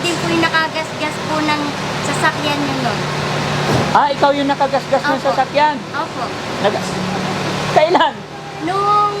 din po yung nakagasgas po ng sasakyan nyo nun. Ah, ikaw yung nakagasgas ng Opo. sasakyan. Opo. Nag Kailan? Nung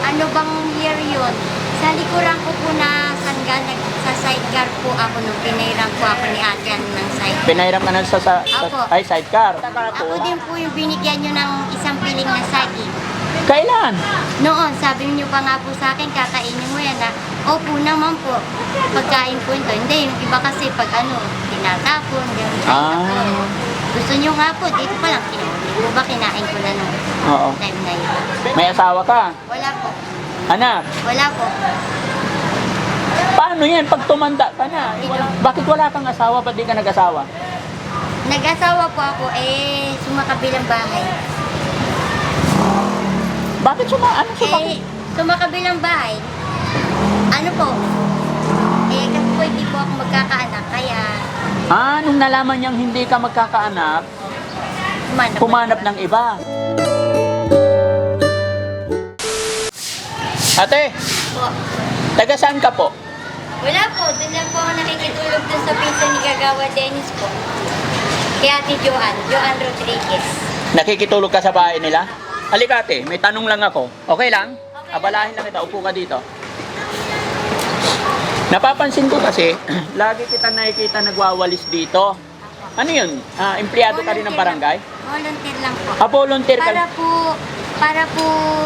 ano bang year yun, sa likuran ko po na sangga, sa sidecar po ako nung pinairam po ako ni ate ano, ng sidecar. Pinairam ka ng sa, sa, sa Opo. ay, sidecar. Ako din po yung binigyan nyo ng isang piling na saging. Kailan? Noon, sabi niyo pa nga po sa akin, kakainin mo yan na, opo naman po, pagkain po ito. Hindi, yung iba kasi pag ano, tinatapon, gano'n. Ah. Gusto niyo nga po, dito pa lang, kinunin ko ba, kinain ko na nung Oo. time na yun. May asawa ka? Wala po, Anak? wala po. Paano yan pag tumanda ka na? Eh, wala- Bakit wala kang asawa? Ba't di ka nag-asawa? Nag-asawa po ako, eh, sumakabilang bahay. Bakit suma? Ano suma? Eh, sumakabilang bahay, ano po, eh, kasi po hindi po ako magkakaanak, kaya Ah, nung nalaman niyang hindi ka magkakaanak, humanap, pumanap ng iba. Ate, Po. taga saan ka po? Wala po, doon lang po ako nakikitulog doon sa pinsan ni Gagawa Dennis po. Kay Ate Joanne, Joanne Rodriguez. Nakikitulog ka sa bahay nila? Halika ate, may tanong lang ako. Okay lang? Abalahin lang kita, upo ka dito. Napapansin ko kasi, lagi kita nakikita nagwawalis dito. Ano yun? Ah, empleyado ka rin ng barangay? Volunteer lang po. Ah, volunteer ka? Para po, para po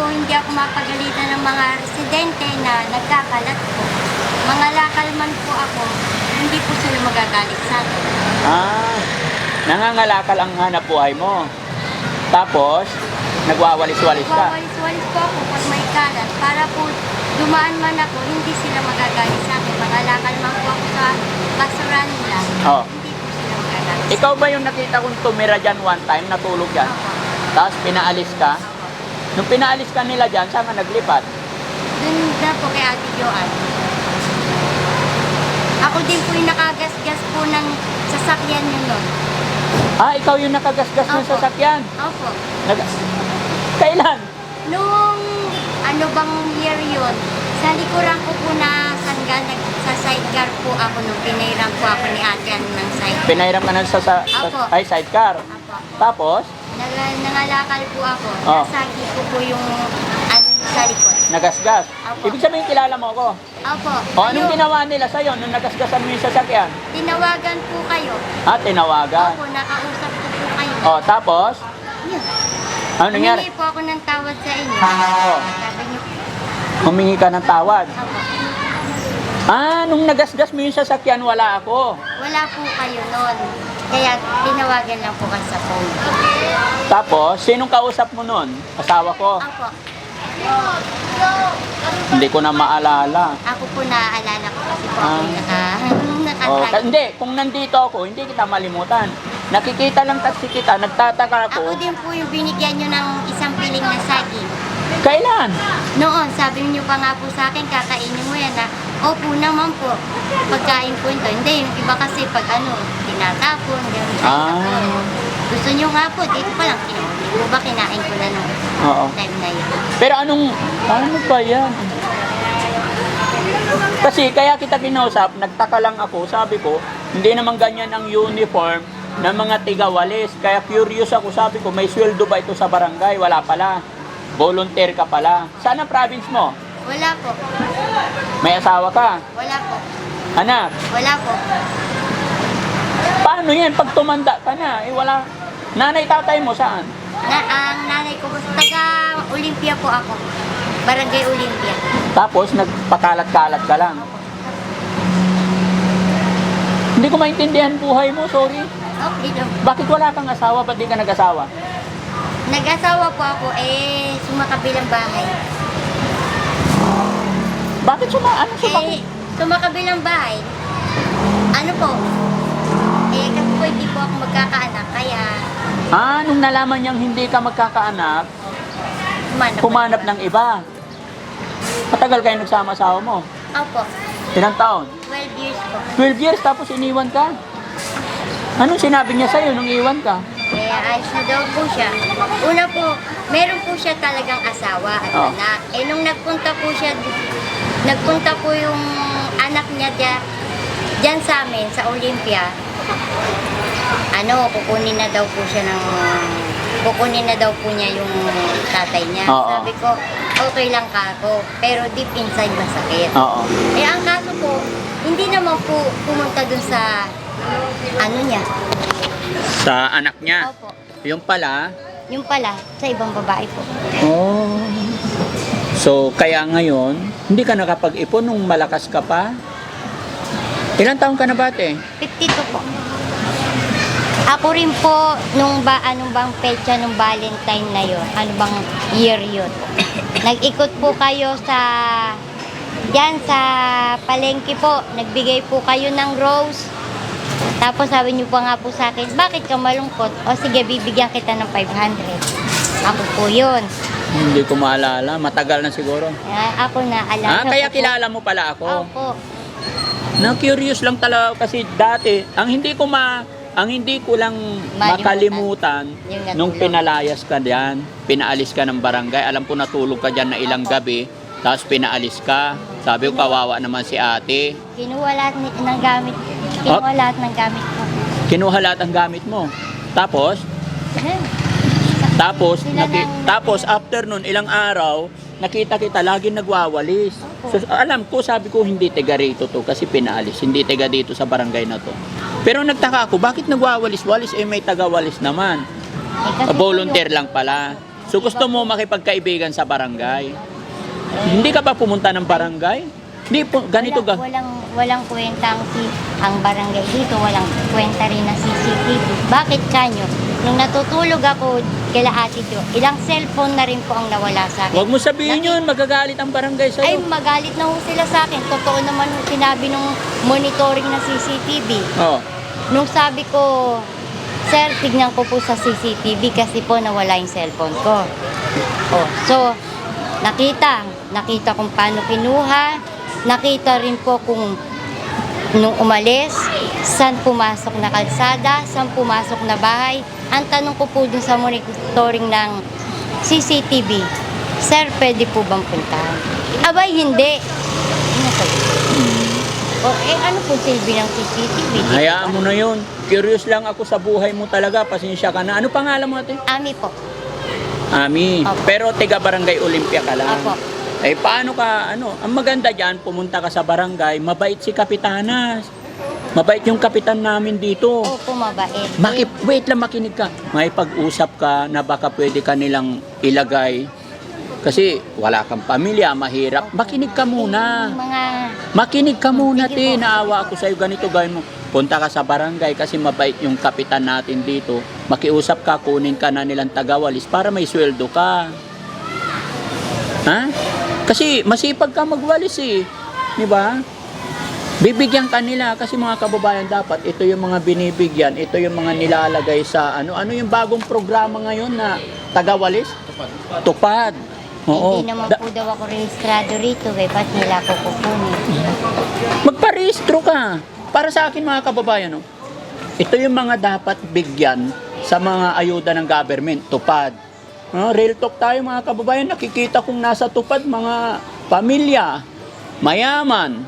hindi ako mapagalitan ng mga residente na nagkakalat po. Mga lakal man po ako, hindi po sila magagalit sa akin. Ah, nangangalakal ang hanap buhay mo. Tapos, nagwawalis-walis ka. Wawalis-walis po ako pag may kalat. Para po dumaan man ako, hindi sila magagalit sa akin. Lakal man po ako sa basura nila, Oh. hindi po sila magagalit. Ikaw ba yung nakita kong tumira dyan one time, natulog dyan? Opo. Tapos pinaalis ka? Nung pinaalis ka nila dyan, saan ka naglipat? Dun na po kay Ate Joanne. Ako din po yung nakagasgas po ng sasakyan nyo nun. Ah, ikaw yung nakagasgas ng Opo. sasakyan. Opo. Nag- Kailan? Nung ano bang year yun, sa likuran ko po na nag, sa sidecar po ako nung pinairam po ako ni ate ng sidecar. Pinairam ka ng sa, sa, sa- ay, sidecar. Apo. Tapos, Nag, nangalakal po ako. Oh. Nasagi ko po yung ano sa likod. nagasgas. Opo. Ibig sabihin, kilala mo ako. Opo. O, anong Ayun, ginawa nila sa'yo nung nagasgasan mo yung sasakyan? Tinawagan po kayo. Ah, tinawagan. Opo, nakausap ko po kayo. O, tapos, Yun. ano nangyari? Humingi po ako ng tawad sa inyo. Sabi niyo po. Humingi ka ng tawad. Opo. Ah, nung nagasgas mo yung sasakyan, wala ako. Wala po kayo noon. Kaya tinawagan lang po kasi sa phone. Tapos, sinong kausap mo nun? Asawa ko. Opo. Hindi ko na maalala. Ako po naaalala ko kasi po Ah. ako yung naka, Oh, ka- hindi, kung nandito ako, hindi kita malimutan. Nakikita lang kasi kita, nagtataka Ako ako. din po yung binigyan nyo ng isang piling na saging. Kailan? Noon, sabi niyo pa nga po sa akin, kakainin mo yan na, opo naman po, pagkain po ito. Hindi, yung iba kasi pag ano, tinatapon, gano'n. Ah. Gusto niyo nga po, dito pa lang, kinunin ko ba, kinain ko na nung Oo. time na yun. Pero anong, ano ba yan? Kasi kaya kita kinausap, nagtaka lang ako, sabi ko, hindi naman ganyan ang uniform ng mga tigawalis. Kaya curious ako, sabi ko, may sweldo ba ito sa barangay? Wala pala. Volunteer ka pala. Saan ang province mo? Wala po. May asawa ka? Wala po. Anak? Wala po. Paano yan? Pag tumanda ka na, eh wala. Nanay, tatay mo saan? Na, ang nanay ko, taga Olympia po ako. Barangay Olympia. Tapos nagpakalat-kalat ka lang. Hindi ko maintindihan buhay mo, sorry. Okay lang. Bakit wala kang asawa? Ba't di ka nag-asawa? Nag-asawa po ako, eh, sumakabilang bahay. Bakit suma? Ano suma? Eh, sumakabilang bahay, ano po, eh, kasi po hindi po ako magkakaanak, kaya Ah, nung nalaman niyang hindi ka magkakaanak, humanap. pumanap ng iba. Matagal kayo nagsama-asawa mo. Opo, Ilang taon? 12 years po. 12 years tapos iniwan ka. Anong sinabi niya sa'yo nung iwan ka? Eh, ayos na daw po siya. Una po, meron po siya talagang asawa at Oh. anak. Eh, nung nagpunta po siya, nagpunta po yung anak niya dya, Diyan sa amin, sa Olympia, ano, kukunin na daw po siya ng, kukunin na daw po niya yung tatay niya. Oo. Sabi ko, okay lang kako, pero deep inside masakit. Oo. Eh, ang kaso po, hindi naman po pumunta dun sa, ano niya. Sa anak niya. Opo. Yung pala, Yung pala, sa ibang babae po. Oh. So, kaya ngayon, hindi ka nakapag-ipon nung malakas ka pa? Ilan taong ka na ba, ate? 52 po. Ako rin po, nung ba, anong bang pecha nung Valentine na yon ano bang year yun? Nag-ikot po kayo sa, yan sa palengke po, nagbigay po kayo ng rose. Tapos sabi niyo pa nga po sa akin, bakit ka malungkot? O sige, bibigyan kita ng 500. Ako po yun. Hindi ko maalala. Matagal na siguro. Ah, ako na, alam Ah, kaya kilala mo pala ako. Opo. Na-curious lang talaga kasi dati, ang hindi ko ma ang hindi ko lang makalimutan natulog. nung pinalayas ka diyan, pinaalis ka ng barangay. Alam ko natulog ka diyan na ilang Opo. gabi, tapos pinaalis ka. Sabi ko kawawa naman si ate. Kinuha lahat ng gamit. Kinuha Ah. lahat ng gamit ko. Kinuha lahat ang gamit mo. Tapos. Tapos, naki- tapos after nun, ilang araw, nakita kita, lagi nagwawalis. So, alam ko, sabi ko, hindi tiga rito to kasi pinaalis. Hindi tiga dito sa barangay na to. Pero nagtaka ako, bakit nagwawalis-walis? Eh, may tagawalis naman. Eh, Ah, volunteer lang pala. So, gusto mo makipagkaibigan sa barangay. Hindi ka ba pumunta ng barangay? Hindi po, ganito walang, ga. Walang, walang kwenta ang, si, ang barangay dito. Walang kwenta rin ng CCTV. Bakit kanyo? Nung natutulog ako kila ate Jo, ilang cellphone na rin po ang nawala sa akin. Huwag mo sabihin Naki- yun, magagalit ang barangay Ay, sa'yo. magalit na ho sila sa akin. Totoo naman yung sinabi nung monitoring ng CCTV. Oh. Nung sabi ko, Sir, tignan ko po sa CCTV kasi po nawala yung cellphone ko. Oh, so, nakita. Nakita kung paano kinuha. Nakita rin po kung nung umalis, saan pumasok na kalsada, saan pumasok na bahay. Ang tanong ko po dun sa monitoring ng CCTV, Sir, pwede po bang puntahan? Abay, hindi. Ano? O, eh, ano po silbi ng CCTV? Hayaan mo na yun. Curious lang ako sa buhay mo talaga. Pasensya ka na. Ano pangalan mo ate? Ami po. Ami. Opo. Pero tiga barangay Olympia ka lang. Opo. Eh paano ka ano? Ang maganda diyan pumunta ka sa barangay, mabait si kapitanas. Mabait yung kapitan namin dito. Opo, mabait. Makip, wait lang makinig ka. May pag-usap ka na baka pwede ka nilang ilagay. Kasi wala kang pamilya, mahirap. Makinig ka muna. Mga... Makinig ka muna, te. Naawa ako sa'yo. Ganito gawin mo. Punta ka sa barangay kasi mabait yung kapitan natin dito. Makiusap ka, kunin ka na nilang tagawalis para may sweldo ka. Ha? Kasi masipag ka magwalis eh. Di ba? Bibigyan ka nila kasi mga kababayan dapat ito yung mga binibigyan, ito yung mga nilalagay sa ano ano yung bagong programa ngayon na tagawalis? Tupad. Oo. Hindi naman Da- po daw ako rehistrado rito eh. Ba't nila ako kukunin? Magparehistro ka. Para sa akin mga kababayan, no? ito yung mga dapat bigyan sa mga ayuda ng government, tupad. No, real talk tayo mga kababayan, nakikita kong nasa tupad mga pamilya, mayaman.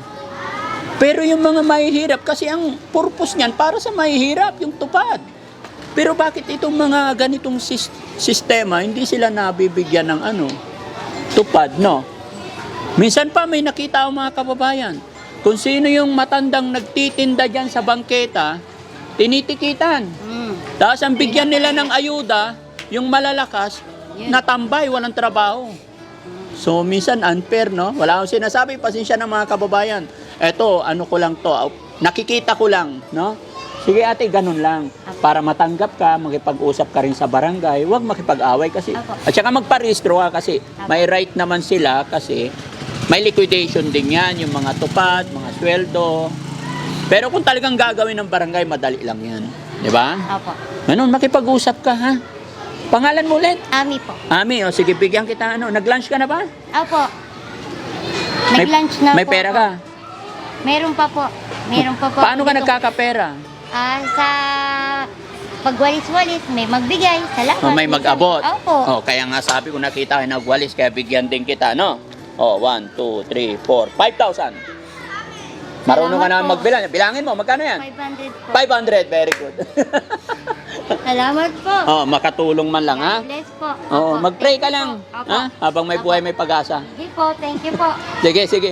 Pero yung mga mahihirap, kasi ang purpose niyan para sa mahihirap, yung tupad. Pero bakit itong mga ganitong sis- sistema, hindi sila nabibigyan ng ano, tupad, no? Minsan pa may nakita ako mga kababayan. Kung sino yung matandang nagtitinda dyan sa bangketa, tinitikitan. Hmm. Tapos ang bigyan nila ng ayuda, yung malalakas, natambay, walang trabaho. So minsan unfair, no? Wala akong sinasabi, pasensya na mga kababayan. Eto, ano ko lang to, nakikita ko lang, no? Sige ate, ganun lang. Para matanggap ka, makipag-usap ka rin sa barangay, huwag makipag-away kasi. Apo. At saka magparehistro ka kasi may right naman sila kasi may liquidation din yan, yung mga tupad, mga sweldo. Pero kung talagang gagawin ng barangay, madali lang yan. Di ba? Opo. Ganun, makipag-usap ka ha. Pangalan mo ulit? Ami po. Ami, o sige, bigyan kita ano. Nag-lunch ka na ba? Opo. Nag-lunch na May po pera ako. ka? Meron pa po. Meron pa po. Paano ka Dito- nagkakapera? Ah, sa pagwalis-walis, may magbigay. Salamat. O, Oh, may mag-abot? Opo. O, kaya nga sabi ko nakita kayo nagwalis, kaya bigyan din kita, no? O, 1, 2, 3, 4, 5,000. Marunong ka Salamat naman po. magbilang. Bilangin mo, magkano yan? 500 po. 500, very good. Salamat po. oh, makatulong man lang, ha? God bless po. Oo, Opo, mag-pray thank ka you lang. po. Opo. Ha? Habang may buhay, may pag-asa. Sige po, thank you po. Sige, sige.